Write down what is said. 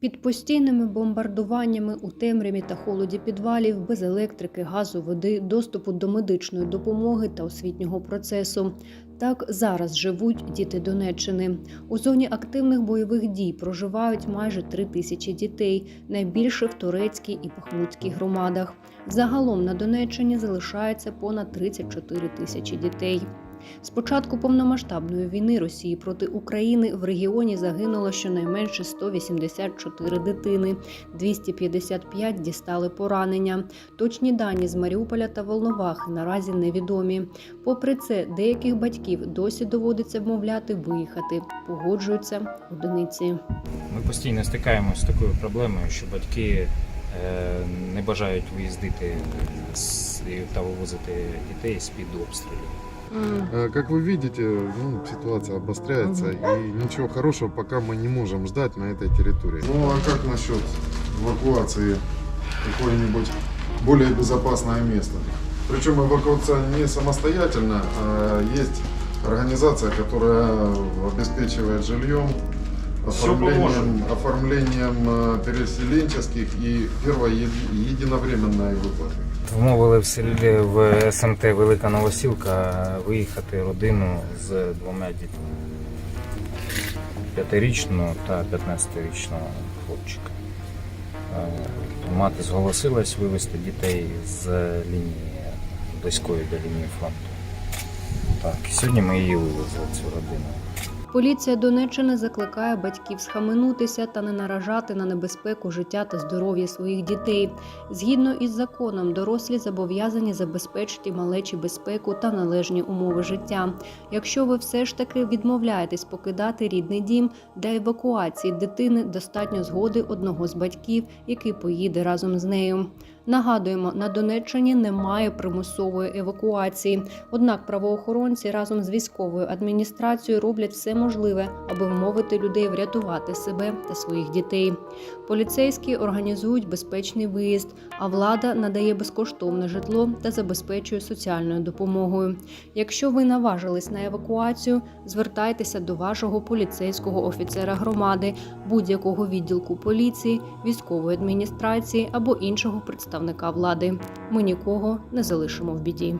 Під постійними бомбардуваннями у темряві та холоді підвалів, без електрики, газу, води, доступу до медичної допомоги та освітнього процесу. Так зараз живуть діти Донеччини. У зоні активних бойових дій проживають майже три тисячі дітей, найбільше в Турецькій і Бахмутській громадах. Загалом на Донеччині залишається понад 34 тисячі дітей. З початку повномасштабної війни Росії проти України в регіоні загинуло щонайменше 184 дитини, 255 дістали поранення. Точні дані з Маріуполя та Волновахи наразі невідомі. Попри це, деяких батьків досі доводиться вмовляти виїхати. Погоджуються одиниці. Ми постійно стикаємося з такою проблемою, що батьки е, не бажають виїздити та вивозити дітей з-під обстрілів. Э, Как вы видите, ну, ситуация обостряется, и ничего хорошего пока мы не можем ждать на этой территории. Ну а как насчет эвакуации в какое-нибудь более безопасное место? Причем эвакуация не самостоятельно, а есть организация, которая обеспечивает жильем, оформлением, оформлением э, переселенческих и первой еди- единовременной выплаты. Вмовили в селі в СМТ Велика Новосілка виїхати родину з двома дітьми. П'ятирічного та 15-річного хлопчика. Е, Мати зголосилась вивезти дітей з лінії близької до лінії фронту. Так, сьогодні ми її вивезли, цю родину. Поліція Донеччини закликає батьків схаменутися та не наражати на небезпеку життя та здоров'я своїх дітей. Згідно із законом, дорослі зобов'язані забезпечити малечі безпеку та належні умови життя. Якщо ви все ж таки відмовляєтесь покидати рідний дім для евакуації дитини, достатньо згоди одного з батьків, який поїде разом з нею. Нагадуємо, на Донеччині немає примусової евакуації. Однак правоохоронці разом з військовою адміністрацією роблять все можливе, аби вмовити людей врятувати себе та своїх дітей. Поліцейські організують безпечний виїзд, а влада надає безкоштовне житло та забезпечує соціальною допомогою. Якщо ви наважились на евакуацію, звертайтеся до вашого поліцейського офіцера громади, будь-якого відділку поліції, військової адміністрації або іншого представника влади. Ми нікого не залишимо в біді.